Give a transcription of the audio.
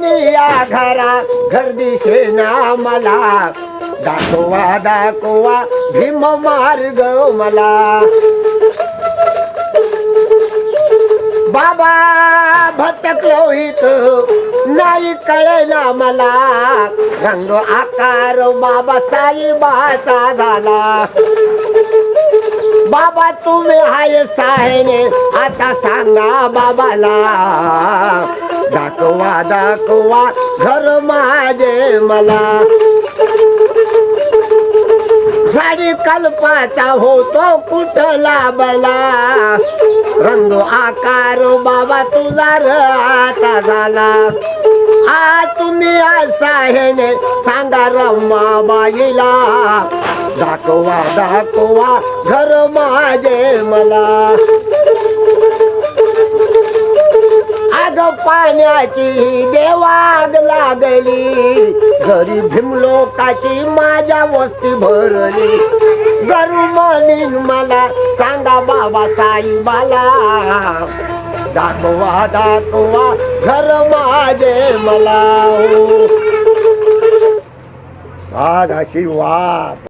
मी या घरा घर दिसेना मला दाखवा दाखवा भीम मार्ग मला. बाबा भटकलो इथ. नाही कळेना मला. रंग आकार बाबा साईबाचा झाला. बाबा तुम्ही हाय साहेने. आता सांगा बाबाला. दाखवा दाखवा घर माझे मला. साडी कल्पाचा होतो कुठं बला. रंग आकार बाबा तुझा र आता झाला. आ तुम्ही साहेने सांगा रमाबाईला दाखवा दाखवा घर माझे मला. पाण्याची देवाग लागली. घरी भीमलोकाची माझ्या वस्ती भरली. गरु म्हणीन मला सांगा बाबा साईबाला दाखवा दाखवा घर माझे मला. आशिवाद